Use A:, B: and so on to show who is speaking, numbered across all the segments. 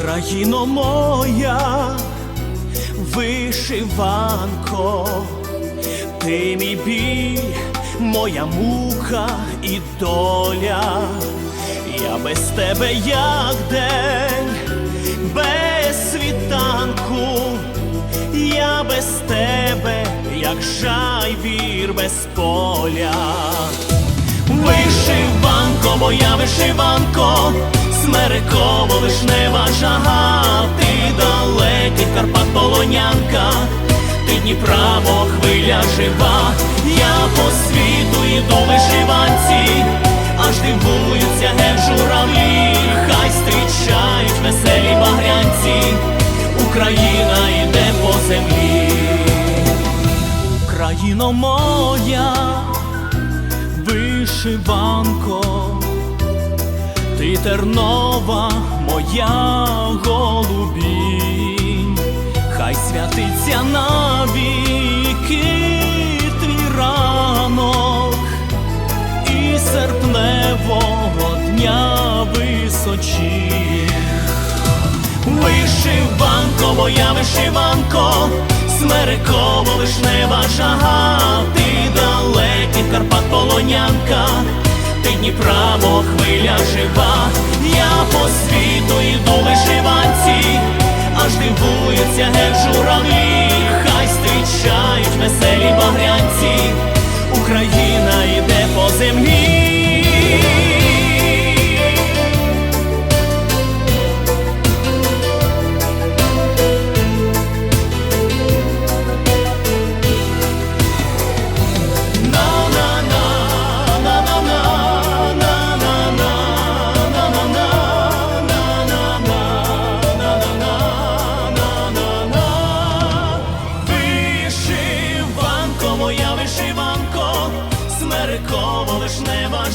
A: Україно моя, вишиванко, ти мій біль, моя мука і доля, я без тебе як день, без світанку, я без тебе, як жайвір без поля. Вишиванко, моя вишиванко, смереково вишнева полонянка, ти Дніпра, мов хвиля жива, я по світу іду вишиванці, аж дивуються ген журавлі, хай зустрічають веселі багрянці, Україна йде по землі, Україно моя вишиванко, ти тернова моя голубінь, хай святиться навіки твій ранок і серпневого дня височі. Вишиванко, моя вишиванко, смереково вишнева жага, ти далекий Карпат полонянка, ти Дніпра, хвиля жива, я по світу йду вишиванці, аж дивуються ген хай зустрічають веселі багрянці, Україна йде по землі.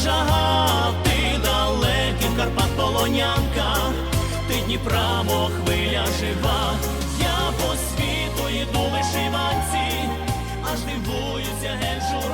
A: Жага, ти далекий Карпат полонянка, ти Дніпра, мов хвиля жива, я по світу йду вишиванці, аж дивуюся ген журавлі,